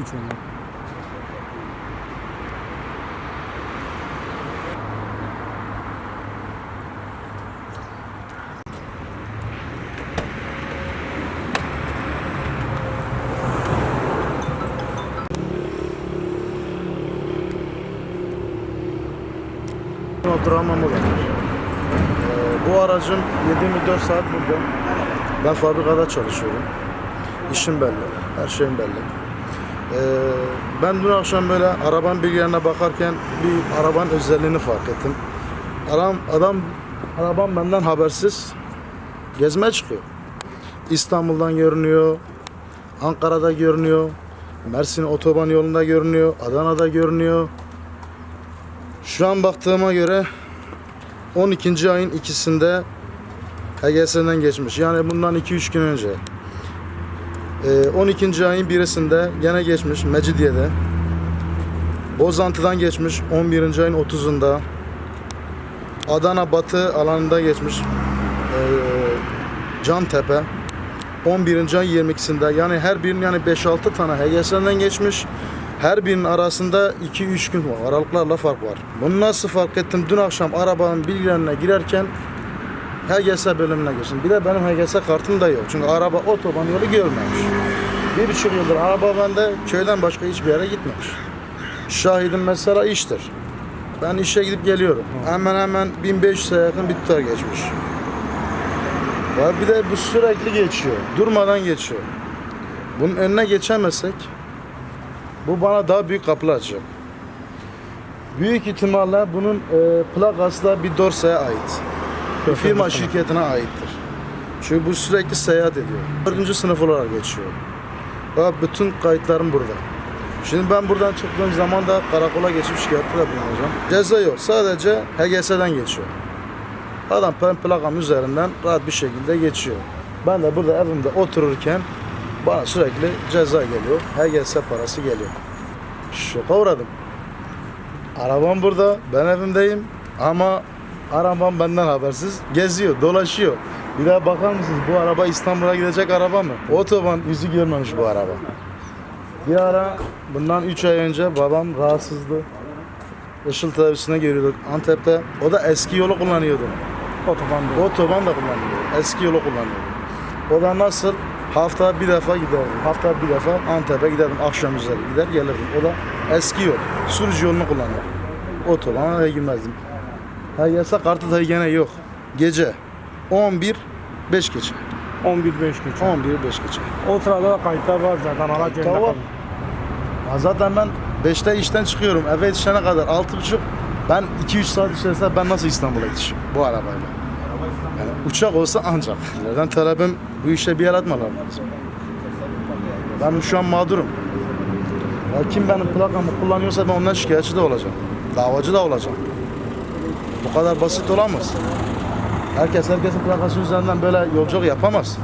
Üç onlar. Oturamam bu aracım 7-24 saat burada. Ben fabrikada çalışıyorum. İşim belli, her şeyim belli. Ee, ben dün akşam böyle arabanın bir yerine bakarken bir arabanın özelliğini fark ettim. Adam, adam arabam benden habersiz gezmeye çıkıyor. İstanbul'dan görünüyor, Ankara'da görünüyor, Mersin otoban yolunda görünüyor, Adana'da görünüyor. Şu an baktığıma göre 12. ayın ikisinde HGS'den geçmiş. Yani bundan 2-3 gün önce. Ee, 12. ayın birisinde gene geçmiş Mecidiye'de. Bozantı'dan geçmiş 11. ayın 30'unda. Adana Batı alanında geçmiş. Ee, Cantepe. 11. ayın 22'sinde. Yani her birinin yani 5-6 tane HGS'den geçmiş. Her birinin arasında 2-3 gün var. Aralıklarla fark var. Bunu nasıl fark ettim? Dün akşam arabanın bilgilerine girerken HGS bölümüne geçtim. Bir de benim HGS kartım da yok. Çünkü araba otoban yolu görmemiş. Bir buçuk yıldır araba bende köyden başka hiçbir yere gitmemiş. Şahidim mesela iştir. Ben işe gidip geliyorum. Hemen hemen 1500'e yakın bir tutar geçmiş. Var bir de bu sürekli geçiyor. Durmadan geçiyor. Bunun önüne geçemezsek bu bana daha büyük kapılar açacak. Büyük ihtimalle bunun e, plakası da bir Dorsa'ya ait. Firma şirketine aittir. Çünkü bu sürekli seyahat ediyor. Dördüncü sınıf olarak geçiyor. Bak bütün kayıtlarım burada. Şimdi ben buradan çıktığım zaman da karakola geçip şikayette de bulunacağım. Ceza yok. Sadece HGS'den geçiyor. Adam ben plakam üzerinden rahat bir şekilde geçiyor. Ben de burada evimde otururken bana sürekli ceza geliyor. HGS parası geliyor. Şoka uğradım. Arabam burada, ben evimdeyim ama arabam benden habersiz geziyor, dolaşıyor. Bir daha bakar mısınız bu araba İstanbul'a gidecek araba mı? Otoban yüzü görmemiş bu araba. Bir ara bundan 3 ay önce babam rahatsızdı. Işıl tedavisine görüyorduk Antep'te. O da eski yolu kullanıyordu. Otoban değil. Otoban da kullanıyor. Eski yolu kullanıyor. O da nasıl? Hafta bir defa giderdim. Hafta bir defa Antep'e giderdim. Akşam üzeri gider gelirdim. O da eski yol. Sürücü yolunu kullanıyor. Otobana da girmezdim. HGS kartı da gene yok. Gece 11 5 geçe. 11 5 geç. 11 5 geçe. O sırada da kayıtlar var zaten. Köyünde Tamam. kalın. Ya Zaten ben 5'te işten çıkıyorum. Eve yetişene kadar 6.30 ben 2-3 saat içerisinde ben nasıl İstanbul'a yetişeyim bu arabayla? Yani uçak olsa ancak. Nereden talebim bu işe bir el atmalar lazım. Ben şu an mağdurum. Ya kim benim plakamı kullanıyorsa ben ondan şikayetçi de olacağım. Davacı da olacağım. Bu kadar basit olamaz. Herkes herkesin plakası üzerinden böyle yolculuk yapamaz.